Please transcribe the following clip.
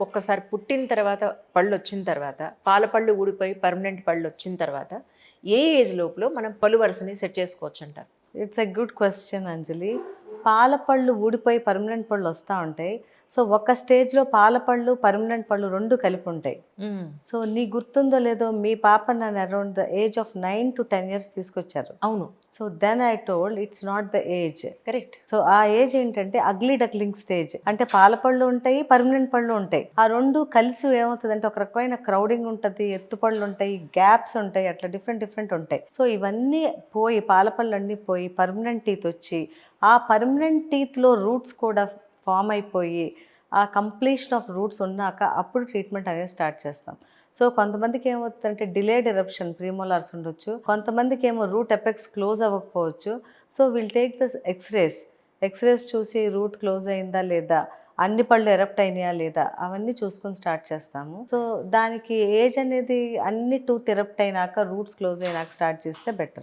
ఒక్కసారి పుట్టిన తర్వాత పళ్ళు వచ్చిన తర్వాత పాల పళ్ళు ఊడిపోయి పర్మనెంట్ పళ్ళు వచ్చిన తర్వాత ఏ ఏజ్ లోపల మనం పళ్ళు వరుసని సెట్ చేసుకోవచ్చు అంటారు it's a good question Anjali పాల పళ్ళు ఊడిపోయి పర్మనెంట్ పళ్ళు వస్తూ ఉంటాయి సో ఒక స్టేజ్లో పాల పళ్ళు పర్మనెంట్ పళ్ళు రెండు కలిపి ఉంటాయి సో నీ గుర్తుందో లేదో మీ పాప నన్ను around the age of nine to ten years తీసుకొచ్చారు. అవును. So then I told it's not the age. Correct. So ఆ ఏజ్ ఏంటంటే అగ్లీ డక్లింగ్ స్టేజ్. అంటే పాల పళ్ళు ఉంటాయి పర్మనెంట్ పళ్ళు ఉంటాయి. ఆ రెండు కలిసి ఏమవుతుంది అంటే ఒక రకమైన క్రౌడింగ్ ఉంటుంది ఎత్తు పళ్ళు ఉంటాయి గ్యాప్స్ ఉంటాయి అట్లా డిఫరెంట్ డిఫరెంట్ ఉంటాయి. సో ఇవన్నీ పోయి పాల పళ్ళు అన్నీ పోయి పర్మనెంట్ టీత్ వచ్చి ఆ పర్మనెంట్ టీత్లో రూట్స్ కూడా ఫామ్ అయిపోయి ఆ కంప్లీషన్ ఆఫ్ రూట్స్ ఉన్నాక అప్పుడు ట్రీట్మెంట్ అనేది స్టార్ట్ చేస్తాం. సో కొంతమందికి ఏమవుతుందంటే డిలేడ్ ఎరప్షన్ ప్రీమోలార్స్ ఉండొచ్చు. కొంతమందికి ఏమో రూట్ ఎపెక్స్ క్లోజ్ అవ్వకపోవచ్చు. So will take the x-rays. X-rays చూసి రూట్ క్లోజ్ అయిందా లేదా? అన్ని పళ్ళు ఎరప్ట్ అయినాయా లేదా? అవన్నీ చూసుకొని స్టార్ట్ చేస్తాము. సో దానికి ఏజ్ అనేది అన్ని టూత్ ఎరప్ట్ అయినాక రూట్స్ క్లోజ్ అయినాక స్టార్ట్ చేస్తే బెటర్.